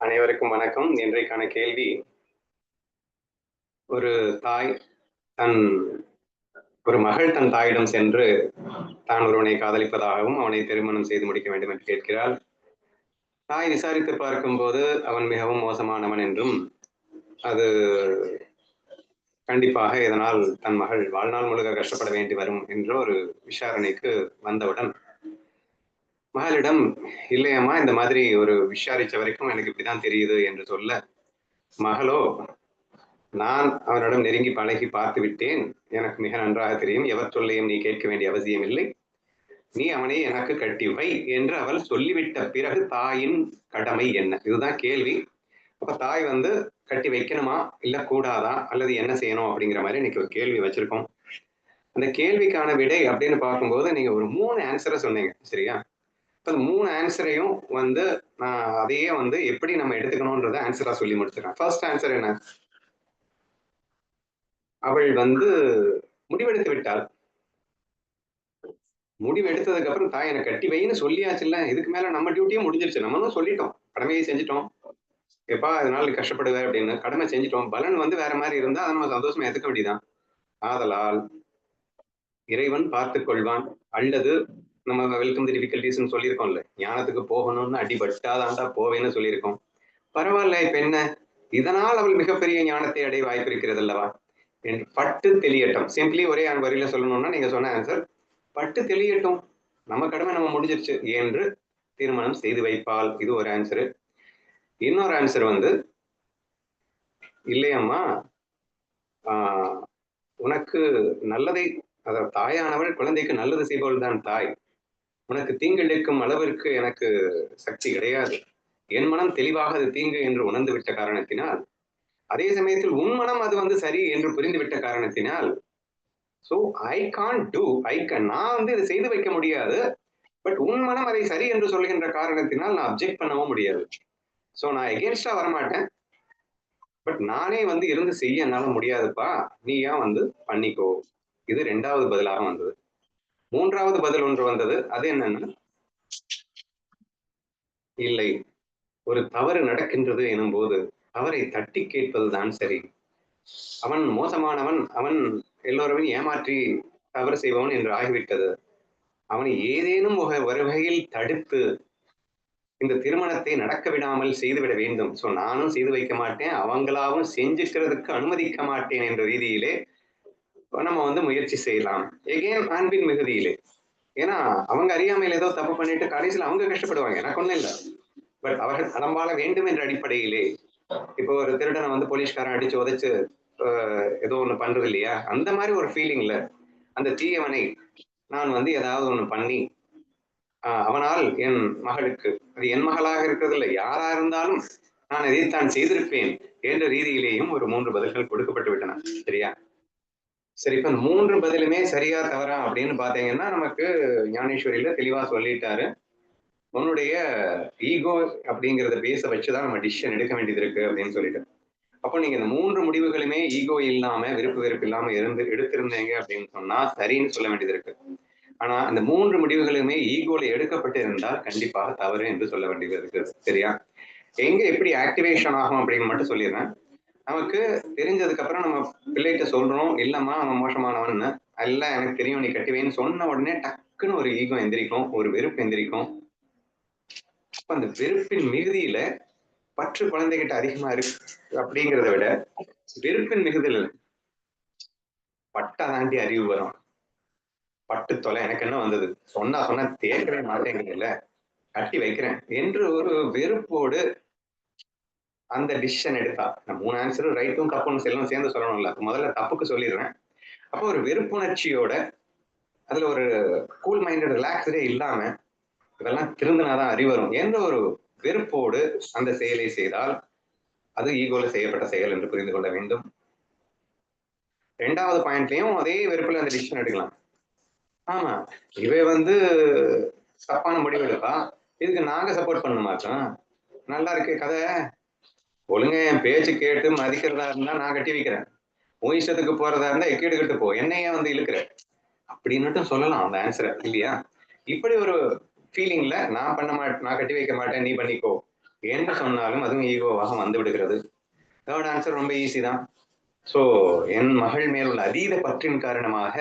அனைவருக்கும் வணக்கம். இன்றைக்கான கேள்வி ஒரு தாய் தன் ஒரு மகள் தன் தாயிடம் சென்று தான் ஒருவனை காதலிப்பதாகவும் அவனை திருமணம் செய்து முடிக்க வேண்டும் என்று கேட்கிறாள். தாய் விசாரித்து பார்க்கும்போது அவன் மிகவும் மோசமானவன் என்றும் அது கண்டிப்பாக இதனால் தன் மகள் வாழ்நாள் முழுக்க கஷ்டப்பட வேண்டி வரும் என்ற ஒரு விசாரணைக்கு வந்தவுடன் மகளிடம் இல்லையம்மா இந்த மாதிரி ஒரு விசாரிச்ச வரைக்கும் எனக்கு இப்படிதான் தெரியுது என்று சொல்ல மகளோ நான் அவனிடம் நெருங்கி பழகி பார்த்து விட்டேன். எனக்கு மிக நன்றாக தெரியும். எவர் சொல்லையும் நீ கேட்க வேண்டிய அவசியம் இல்லை. நீ அவனை எனக்கு கட்டி வை என்று அவள் சொல்லிவிட்ட பிறகு தாயின் கடமை என்ன? இதுதான் கேள்வி. அப்ப தாய் வந்து கட்டி வைக்கணுமா? இல்ல கூடாதா? அல்லது என்ன செய்யணும்? அப்படிங்கிற மாதிரி இன்னைக்கு ஒரு கேள்வி வச்சிருக்கோம். அந்த கேள்விக்கான விடை அப்படின்னு பார்க்கும்போது நீங்க ஒரு மூணு ஆன்சரை சொன்னீங்க சரியா? இந்த மூணு ஆன்சரையும் வந்து நான் அதையே வந்து எப்படி நம்ம எடுத்துக்கணும்ன்றத ஆன்சரா சொல்லி முடிச்சிடறேன். ஃபர்ஸ்ட் ஆன்சர் என்ன? அவள் வந்து முடிவெடுத்து விட்டாள். முடிவெடுத்ததுக்கு அப்புறம் தாய் எனக்கு கட்டி வைன்னு சொல்லியாச்சுல்ல இதுக்கு மேல நம்ம டியூட்டியும் முடிஞ்சிருச்சு. நம்மளும் சொல்லிட்டோம். கடமையை செஞ்சுட்டோம். எப்பா அதனால கஷ்டப்படுவே அப்படின்னு கடமை செஞ்சுட்டோம். பலன் வந்து வேற மாதிரி இருந்தா அதை நம்ம சந்தோஷமா எதுக்க வேண்டியதான் ஆதலால் இறைவன் பார்த்துக் கொள்வான் அல்லது நம்ம வெல்கம் தி டிஃபிகல்டிஸ்னு சொல்லியிருக்கோம்ல. ஞானத்துக்கு போகணும்னு அடிபட்டாதான்டா போவேன்னு சொல்லியிருக்கோம். பரவாயில்ல இப்ப என்ன? இதனால் அவள் மிகப்பெரிய ஞானத்தை அடைய வாய்ப்பு இருக்கிறது அல்லவா என்று பட்டு தெளியட்டும். சிம்பிளி ஒரே வரியில சொல்லணும்னா நீங்க சொன்ன ஆன்சர் பட்டு தெளியட்டும். நம்ம கடமை நம்ம முடிஞ்சிருச்சு என்று தீர்மானம் செய்து வைப்பால் இது ஒரு ஆன்சரு இன்னொரு ஆன்சர் வந்து இல்லையம்மா ஆஹ் உனக்கு நல்லதை அதாவது தாயானவள் குழந்தைக்கு நல்லது செய்பவள் தான் தாய். உனக்கு தீங்கிழைக்கும் அளவிற்கு எனக்கு சக்தி கிடையாது. என் மனம் தெளிவாக அது தீங்கு என்று உணர்ந்து விட்ட காரணத்தினால். அதே சமயத்தில் உன் மனம் அது வந்து சரி என்று புரிந்து விட்ட காரணத்தினால். So I can do I can நான் வந்து இதை செய்து வைக்க முடியாது. பட் உன் மனம் அதை சரி என்று சொல்கின்ற காரணத்தினால் நான் அப்ஜெக்ட் பண்ணவும் முடியாது. ஸோ நான் எகேன்ஸ்டா வரமாட்டேன். பட் நானே வந்து இருந்து செய்ய என்னால முடியாதுப்பா. நீ ஏன் வந்து பண்ணிக்கோ? இது ரெண்டாவது பதிலாக வந்தது. மூன்றாவது பதில் ஒன்று வந்தது. அது என்னன்னா இல்லை ஒரு தவறு நடக்கின்றது எனும் போது தவறை தட்டி கேட்பதுதான் சரி. அவன் மோசமானவன் அவன் எல்லோருமே ஏமாற்றி தவறு செய்பவன் என்று ஆகிவிட்டது. அவனை ஏதேனும் ஒரு வகையில் தடுத்து இந்த திருமணத்தை நடக்க விடாமல் செய்துவிட வேண்டும். சோ நானும் செய்து வைக்க மாட்டேன். அவங்களாவும் செஞ்சுக்கிறதுக்கு அனுமதிக்க மாட்டேன் என்ற ரீதியிலே நம்ம வந்து முயற்சி செய்யலாம். எகெயின் அன்பின் மிகுதியிலே. ஏன்னா அவங்க அறியாமையில் ஏதோ தப்பு பண்ணிட்டு கடைசியில் அவங்க கஷ்டப்படுவாங்க. எனக்கு ஒண்ணும் இல்லை. பட் அவர்கள் அடம்பாள வேண்டும் என்ற அடிப்படையிலே இப்போ ஒரு திருடனை வந்து போலீஸ்காரன் அடிச்சு உதைச்சு ஏதோ ஒண்ணு பண்றது இல்லையா? அந்த மாதிரி ஒரு ஃபீலிங்ல அந்த தீயவனை நான் வந்து ஏதாவது ஒண்ணு பண்ணி அவனால் என் மகளுக்கு அது என் மகளாக இருக்கிறது இல்லை யாரா இருந்தாலும் நான் இதைத்தான் செய்திருப்பேன் என்ற ரீதியிலேயும் ஒரு மூன்று பதில்கள் கொடுக்கப்பட்டு விட்டன. சரியா? சரி இப்ப மூன்று பதிலுமே சரியா தவறா அப்படின்னு பாத்தீங்கன்னா நமக்கு ஞானேஸ்வரியில தெளிவா சொல்லிட்டாரு. உன்னுடைய ஈகோ அப்படிங்கிறத பேச வச்சுதான் நம்ம டிசிஷன் எடுக்க வேண்டியது இருக்கு அப்படின்னு சொல்லிட்டு. அப்போ நீங்க இந்த மூன்று முடிவுகளுமே ஈகோ இல்லாம விருப்பு வெறுப்பு இல்லாம இருந்து எடுத்திருந்தீங்க அப்படின்னு சொன்னா சரின்னு சொல்ல வேண்டியது இருக்கு. ஆனா இந்த மூன்று முடிவுகளுமே ஈகோல எடுக்கப்பட்டு இருந்தால் கண்டிப்பாக தவறு என்று சொல்ல வேண்டியது இருக்கு. சரியா? எங்க எப்படி ஆக்டிவேஷன் ஆகும் அப்படின்னு மட்டும் சொல்லிடுறேன். நமக்கு தெரிஞ்சதுக்கு அப்புறம் நம்ம பிள்ளைகிட்ட சொல்றோம் இல்லம்மா அவன் மோசமானவன்னு. அல்ல எனக்கு தெரியும் நீ கட்டுவேன்னு. சொன்ன உடனே டக்குன்னு ஒரு ஈகம் எந்திரிக்கும் ஒரு வெறுப்பு எந்திரிக்கும். அப்ப அந்த வெறுப்பின் மிகுதியில பற்று குழந்தைகிட்ட அதிகமா இருக்கு அப்படிங்கிறத விட வெறுப்பின் மிகுதியில் பட்டா தாண்டி அறிவு வரும். பட்டு தொலை எனக்கு என்ன வந்தது? சொன்னா சொன்னா தேர்க்கவே மாட்டேங்கிறீங்கல்ல? கட்டி வைக்கிறேன் என்று ஒரு வெறுப்போடு அந்த டிசிஷன் எடுத்தா நான் மூணு ஆன்சரும் ரைட்டும் தப்புன்னு செல்லும் சேர்ந்து சொல்லணும்ல. முதல்ல தப்புக்கு சொல்லிடுறேன். அப்போ ஒரு வெறுப்புணர்ச்சியோட அதுல ஒரு கூல் மைண்டட் ரிலாக்ஸ்டே இல்லாம இதெல்லாம் திருந்தினாதான் அறிவரும் என்ற ஒரு வெறுப்போடு அந்த செயலை செய்தால் அது ஈகோல செய்யப்பட்ட செயல் என்று புரிந்து கொள்ள வேண்டும். ரெண்டாவது பாயிண்ட்லயும் அதே வெறுப்புல அந்த டிசிஷன் எடுக்கலாம். ஆமா இவை வந்து தப்பான முடிவு எடுப்பா இதுக்கு நாங்க சப்போர்ட் பண்ண மாட்டோம் நல்லா இருக்கு கதை. ஒழுங்க என் பேச்சு கேட்டு மதிக்கிறதா இருந்தா நான் கட்டி வைக்கிறேன். உன் இஷ்டத்துக்கு போறதா இருந்தா எக்கீடு கட்டு போ. என்னையே வந்து இழுக்கிற. அப்படின்னுட்டும் சொல்லலாம் அந்த ஆன்சரை இல்லையா? இப்படி ஒரு ஃபீலிங்ல நான் பண்ண மாட்டேன் நான் கட்டி வைக்க மாட்டேன் நீ பண்ணிக்கோ. என்ன சொன்னாலும் அதுவும் ஈகோவாக வந்து விடுகிறது. தேர்ட் ஆன்சர் ரொம்ப ஈஸி தான். ஸோ என் மகள் மேல் உள்ள அதீத பற்றின் காரணமாக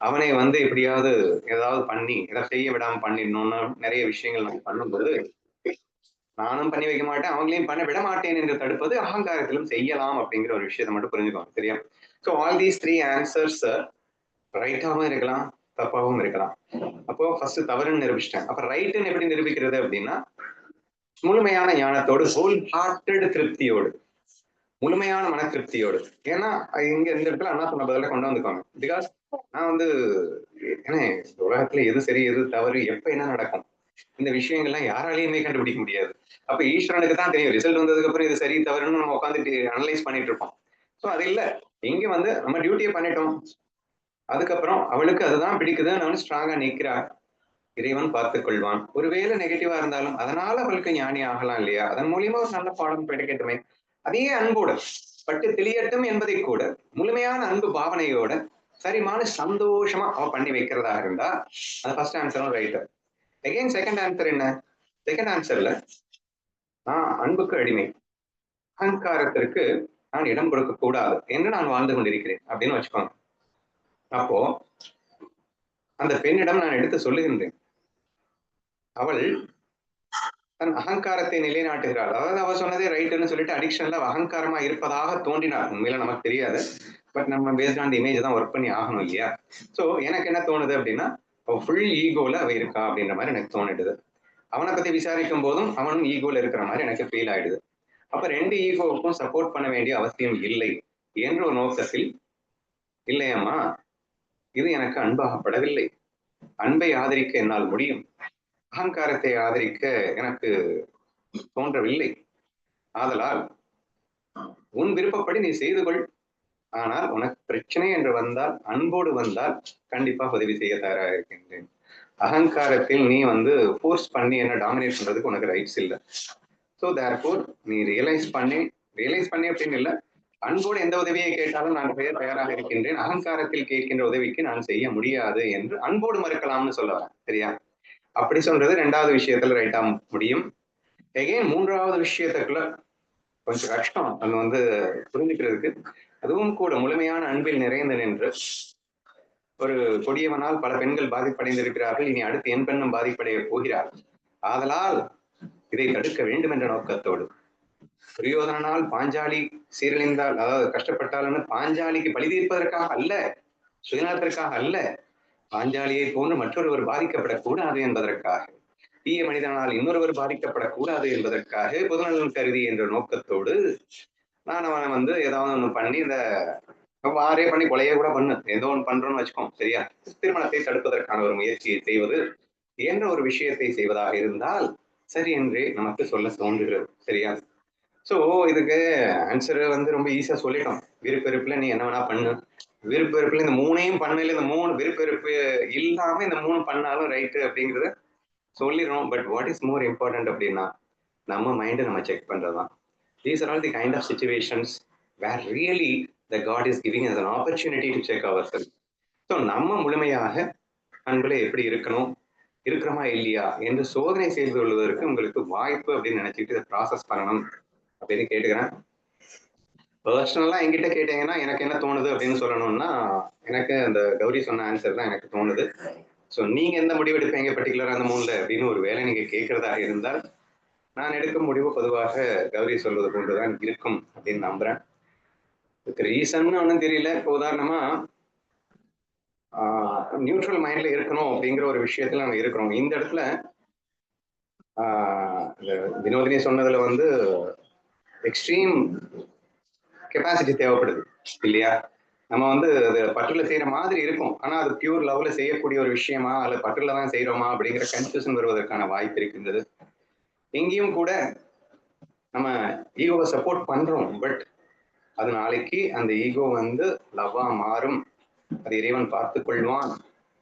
அவனை வந்து எப்படியாவது ஏதாவது பண்ணி இதை செய்ய விடாம பண்ணிடணும்னு நிறைய விஷயங்கள் நம்ம பண்ணும்போது நானும் பண்ணி வைக்க மாட்டேன் அவங்களையும் பண்ண விட மாட்டேன் என்று தடுப்பது அகங்காரத்திலும் செய்யலாம் அப்படிங்கிற ஒரு விஷயத்தை மட்டும் புரிஞ்சுக்கோங்க சரியா? So all these three answers ரைட்டாகவும் இருக்கலாம் தப்பாகவும் இருக்கலாம். அப்போ ஃபர்ஸ்ட் தவறுன்னு நிரூபிச்சிட்டேன் அப்ப ரைட்டுன்னு எப்படி நிரூபிக்கிறது அப்படின்னா முழுமையான ஞானத்தோடு ஹோல் ஹார்ட்டட் திருப்தியோடு முழுமையான மன திருப்தியோடு ஏன்னா இங்க இந்த இடத்துல அண்ணா சொன்ன பதில கொண்டு வந்துக்கோங்க. பிகாஸ் நான் வந்து ஏன்னா உலகத்துல எது சரி எது தவறு எப்ப என்ன நடக்கும்? இந்த விஷயங்கள்லாம் யாராலையுமே கண்டுபிடிக்க முடியாது. அப்ப ஈஸ்வரனுக்கு தான் தெரியும். ரிசல்ட் வந்ததுக்கு அப்புறம் இது சரி தவறுன்னு நம்ம உட்காந்துட்டு அனலைஸ் பண்ணிட்டு இருப்போம். ஸோ அது இல்ல. இங்க வந்து நம்ம டியூட்டியை பண்ணிட்டோம். அதுக்கப்புறம் அவளுக்கு அதுதான் பிடிக்குதுன்னு அவனு ஸ்ட்ராங்கா நிற்கிறா இறைவன் பார்த்துக் கொள்வான் ஒருவேளை நெகட்டிவா இருந்தாலும் அதனால அவளுக்கு ஞானி ஆகலாம் இல்லையா? அதன் மூலியமா ஒரு நல்ல பாடம் கிடைக்கட்டுமே. அதே அன்போட பட்டு தெளியட்டும் என்பதை கூட முழுமையான அன்பு பாவனையோட சரிமான சந்தோஷமா அவ பண்ணி வைக்கிறதா இருந்தா அது ஃபர்ஸ்ட் ஆன்சரும் ரைட்டர் அகைன் செகண்ட் ஆன்சர் என்ன? செகண்ட் ஆன்சர்ல நான் அன்புக்கு அடிமை. அகங்காரத்திற்கு நான் இடம் கொடுக்க கூடாது என்று நான் வாழ்ந்து கொண்டிருக்கிறேன் அப்படின்னு வச்சுக்கோங்க. அப்போ அந்த பெண்ணிடம் நான் எடுத்து சொல்லுகின்றேன். அவள் தன் அகங்காரத்தை நிலைநாட்டுகிறாள். அதாவது அவ சொன்னதே ரைட்டுன்னு சொல்லிட்டு அடிக்ஷன்ல அகங்காரமா இருப்பதாக தோன்றினார் உண்மையில நமக்கு தெரியாது. பட் நம்ம பேஸ்ட் ஆன் இமேஜ் தான் ஒர்க் பண்ணி ஆகணும் இல்லையா? சோ எனக்கு என்ன தோணுது அப்படின்னா அவன் ஃபுல் ஈகோல அவன் இருக்கா அப்படின்ற மாதிரி எனக்கு தோணிடுது. அவனை பத்தி விசாரிக்கும் போதும் அவனும் ஈகோல இருக்கிற மாதிரி எனக்கு ஃபீல் ஆயிடுது. அப்ப ரெண்டு ஈகோவுக்கும் சப்போர்ட் பண்ண வேண்டிய அவசியம் இல்லை என்ற ஒரு நோக்கத்தில் இல்லையம்மா இது எனக்கு அன்பாகப்படவில்லை. அன்பை ஆதரிக்க என்னால் முடியும். அகங்காரத்தை ஆதரிக்க எனக்கு தோன்றவில்லை. ஆதலால் உன் விருப்பப்படி நீ செய்து கொள். ஆனால் உனக்கு பிரச்சனை என்று வந்தால் அன்போடு வந்தால் கண்டிப்பா உதவி செய்ய தயாராக இருக்கின்றேன் அகங்காரத்தில் நீ வந்து ஃபோர்ஸ் பண்ணி என்ன டாமினேட் பண்றதுக்கு உனக்கு ரைட்ஸ் இல்லை. ஸோ தேர்ஃபோர் நீ ரியலைஸ் பண்ணி. ரியலைஸ் பண்ணி அப்படின்னு இல்லை. அன்போடு எந்த உதவியை கேட்டாலும் நான் பெயர் தயாராக இருக்கின்றேன். அகங்காரத்தில் கேட்கின்ற உதவிக்கு நான் செய்ய முடியாது என்று அன்போடு மறுக்கலாம்னு சொல்ல வரேன். சரியா? அப்படி சொல்றது ரெண்டாவது விஷயத்துல ரைட்டா முடியும். எகைன் மூன்றாவது விஷயத்துக்குள்ள கொஞ்சம் கஷ்டம். அது வந்து புரிஞ்சுக்கிறதுக்கு அதுவும் கூட முழுமையான அன்பில் நிறைந்து நின்று ஒரு கொடியவனால் பல பெண்கள் பாதிப்படைந்திருக்கிறார்கள். இனி அடுத்து என் பெண்ணும் பாதிப்படைய போகிறார் ஆதலால் இதை தடுக்க வேண்டும் என்ற நோக்கத்தோடு. துரியோதனால் பாஞ்சாலி சீரழிந்தால் அதாவது கஷ்டப்பட்டாலும் பாஞ்சாலிக்கு பழி தீர்ப்பதற்காக அல்ல சுயநலத்திற்காக அல்ல. பாஞ்சாலியை போன்று மற்றொருவர் பாதிக்கப்படக்கூடாது என்பதற்காக. தீய மனிதனால் இன்னொருவர் பாதிக்கப்படக்கூடாது என்பதற்காக பொதுநலன் கருதி என்ற நோக்கத்தோடு நான் அவனை வந்து ஏதாவது ஒன்று பண்ணி இந்த வாரே பண்ணி கொலையே கூட பண்ணு. ஏதோ ஒன்று பண்றோம்னு வச்சுக்கோம் சரியா? திருமணத்தை தடுப்பதற்கான ஒரு முயற்சியை செய்வது என்ற ஒரு விஷயத்தை செய்வதாக இருந்தால் சரி என்று நமக்கு சொல்ல தோன்றுகிறது சரியா? ஸோ இதுக்கு ஆன்சர் வந்து ரொம்ப ஈஸியா சொல்லிட்டோம். விருப்பெருப்புல நீ என்ன வேணா பண்ணு. விருப்பெருப்புல இந்த மூணையும் பண்ணல இந்த மூணு விருப்பெருப்பு இல்லாம இந்த மூணு பண்ணாலும் ரைட்டு அப்படிங்கிறத சொல்லிடுறோம். But what is more important அப்படின்னா நம்ம மைண்டை நம்ம செக் பண்றதுதான். These are all the kind of situations where really the God is giving us an opportunity to check our so நம்ம முழுமையாக அன்புல எப்படி இருக்கணும் இருக்கிறோமா இல்லையா என்று சோதனை செய்து கொள்வதற்கு உங்களுக்கு வாய்ப்பு அப்படின்னு நினைச்சிட்டு இதை ப்ராசஸ் பண்ணணும் அப்படின்னு கேட்டுக்கிறேன். பர்சனலாக என்கிட்ட கேட்டீங்கன்னா எனக்கு என்ன தோணுது அப்படின்னு சொல்லணும்னா எனக்கு அந்த கௌரி சொன்ன ஆன்சர் தான் எனக்கு தோணுது. ஸோ நீங்க எந்த முடிவு எடுப்பீங்க பர்டிகுலராக அந்த மூணில் அப்படின்னு ஒரு வேலை நீங்க கேட்குறதா இருந்தால் நான் எடுக்கும் முடிவு பொதுவாக கௌரி சொல்வது போன்றுதான் இருக்கும் அப்படின்னு நம்புறேன். இதுக்கு ஒன்றும் தெரியல. இப்போ உதாரணமா நியூட்ரல் மைண்ட்ல இருக்கணும் அப்படிங்கிற ஒரு விஷயத்துல நம்ம இருக்கிறோம். இந்த இடத்துல ஆஹ் வினோதினி சொன்னதுல வந்து எக்ஸ்ட்ரீம் கெப்பாசிட்டி தேவைப்படுது இல்லையா? நம்ம வந்து அது பற்றுல செய்யற மாதிரி இருக்கும். ஆனா அது பியூர் லவ்ல செய்யக்கூடிய ஒரு விஷயமா அல்ல பற்றுல தான் செய்யறோமா அப்படிங்கிற கன்ஃபியூஷன் வருவதற்கான வாய்ப்பு இருக்கின்றது. எங்கேயும் கூட நம்ம ஈகோவை சப்போர்ட் பண்றோம் பட் அது நாளைக்கு அந்த ஈகோ வந்து லவ்வா மாறும். அது இறைவன் பார்த்து கொள்வான்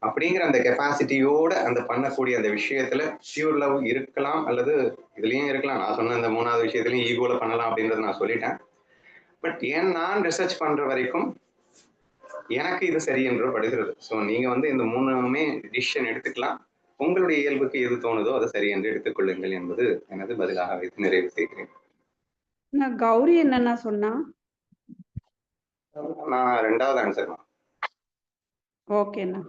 அப்படிங்கிற அந்த கெப்பாசிட்டியோட அந்த பண்ணக்கூடிய அந்த விஷயத்துல பியூர் லவ் இருக்கலாம் அல்லது இதுலயும் இருக்கலாம். நான் சொன்ன அந்த மூணாவது விஷயத்துலயும் ஈகோல பண்ணலாம் அப்படின்றத நான் சொல்லிட்டேன். பட் ஏன் நான் ரிசர்ச் பண்ற வரைக்கும் எனக்கு இது சரி என்று படுகிறது. ஸோ நீங்க வந்து இந்த மூணுமே டிசிஷன் எடுத்துக்கலாம். உங்களுடைய இயல்புக்கு எது தோணுதோ அதை சரி என்று எடுத்துக்கொள்ளுங்கள் என்பது எனது பதிலாக வைத்து நிறைவு செய்கிறேன். நான் கௌரி என்னன்னா சொன்னா? நான் ரெண்டாவது ஆன்சர் ஓகேண்ணா.